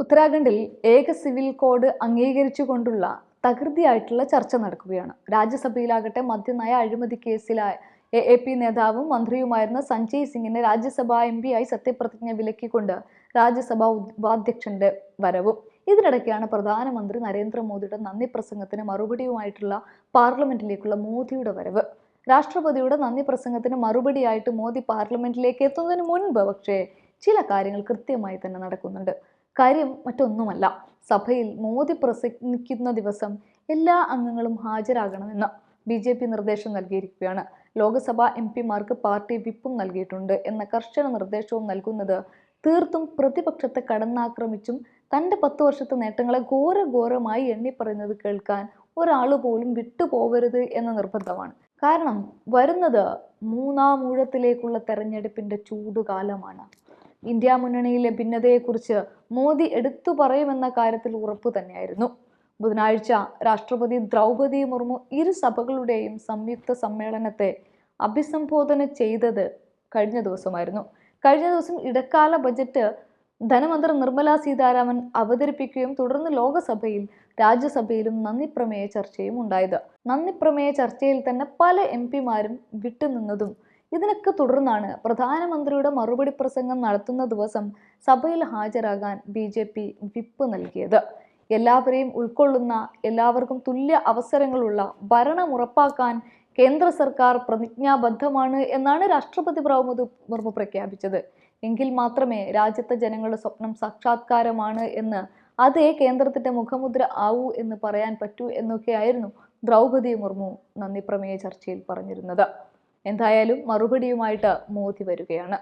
ഉത്തരാഖണ്ഡിൽ ഏക civil code അംഗീകരിച്ചുകൊണ്ടുള്ള തകൃതിയായിട്ടുള്ള ചർച്ച നടക്കുകയാണ്. രാജ്യസഭയിലാകട്ടെ മദ്യനയ അഴിമതി കേസിലായ എ എ പി നേതാവും മന്ത്രിയുമായിരുന്ന സഞ്ജയ് സിംഗിനെ രാജ്യസഭാ എം ആയി സത്യപ്രതിജ്ഞ വിലക്കിക്കൊണ്ട് രാജ്യസഭാ ഉപാധ്യക്ഷന്റെ വരവും. ഇതിനിടയ്ക്കാണ് പ്രധാനമന്ത്രി നരേന്ദ്രമോദിയുടെ നന്ദി പ്രസംഗത്തിന് മറുപടിയുമായിട്ടുള്ള പാർലമെന്റിലേക്കുള്ള മോദിയുടെ വരവ്. രാഷ്ട്രപതിയുടെ നന്ദി പ്രസംഗത്തിന് മറുപടിയായിട്ട് മോദി പാർലമെന്റിലേക്ക് എത്തുന്നതിന് മുൻപ് പക്ഷേ ചില കാര്യങ്ങൾ കൃത്യമായി തന്നെ നടക്കുന്നുണ്ട്. കാര്യം മറ്റൊന്നുമല്ല. സഭയിൽ മോദി പ്രസംഗിക്കുന്ന ദിവസം എല്ലാ അംഗങ്ങളും ഹാജരാകണമെന്ന് ബി ജെ പി നിർദ്ദേശം നൽകിയിരിക്കുകയാണ്. ലോക്സഭാ എം പിമാർക്ക് പാർട്ടി വിപ്പും നൽകിയിട്ടുണ്ട്. എന്ന കർശന നിർദ്ദേശവും നൽകുന്നത് തീർത്തും പ്രതിപക്ഷത്തെ കടന്നാക്രമിച്ചും തന്റെ പത്ത് വർഷത്തെ നേട്ടങ്ങളെ ഘോരഘോരമായി എണ്ണിപ്പറയുന്നത് കേൾക്കാൻ ഒരാൾ പോലും വിട്ടുപോകരുത് എന്ന നിർബന്ധമാണ്. കാരണം വരുന്നത് മൂന്നാം ഊഴത്തിലേക്കുള്ള തെരഞ്ഞെടുപ്പിന്റെ ചൂടുകാലമാണ്. ഇന്ത്യ മുന്നണിയിലെ ഭിന്നതയെക്കുറിച്ച് മോദി എടുത്തു പറയുമെന്ന കാര്യത്തിൽ ഉറപ്പ് തന്നെയായിരുന്നു. ബുധനാഴ്ച രാഷ്ട്രപതി ദ്രൗപദി മുർമു ഇരു സഭകളുടെയും സംയുക്ത സമ്മേളനത്തെ അഭിസംബോധന ചെയ്തത് കഴിഞ്ഞ ദിവസമായിരുന്നു. കഴിഞ്ഞ ദിവസം ഇടക്കാല ബജറ്റ് ധനമന്ത്രി നിർമ്മല സീതാരാമൻ അവതരിപ്പിക്കുകയും തുടർന്ന് ലോകസഭയിൽ രാജ്യസഭയിലും നന്ദി പ്രമേയ ചർച്ചയും ഉണ്ടായത്. നന്ദി പ്രമേയ ചർച്ചയിൽ തന്നെ പല എം പിമാരും വിട്ടുനിന്നതും ഇതിനൊക്കെ തുടർന്നാണ് പ്രധാനമന്ത്രിയുടെ മറുപടി പ്രസംഗം നടത്തുന്ന ദിവസം സഭയിൽ ഹാജരാകാൻ ബി ജെ പി വിപ്പ് നൽകിയത്. എല്ലാവരെയും ഉൾക്കൊള്ളുന്ന എല്ലാവർക്കും തുല്യ അവസരങ്ങളുള്ള ഭരണം ഉറപ്പാക്കാൻ കേന്ദ്ര സർക്കാർ പ്രതിജ്ഞാബദ്ധമാണ് എന്നാണ് രാഷ്ട്രപതി ദ്രൗപദി മുർമു പ്രഖ്യാപിച്ചത്. എങ്കിൽ മാത്രമേ രാജ്യത്തെ ജനങ്ങളുടെ സ്വപ്നം സാക്ഷാത്കാരമാണ് എന്ന് അതേ കേന്ദ്രത്തിന്റെ മുഖമുദ്ര ആവൂ എന്ന് പറയാൻ പറ്റൂ എന്നൊക്കെയായിരുന്നു ദ്രൗപദി മുർമു നന്ദി പ്രമേയ ചർച്ചയിൽ പറഞ്ഞിരുന്നത്. എന്തായാലും മറുപടിയുമായിട്ട് മോദി വരികയാണ്.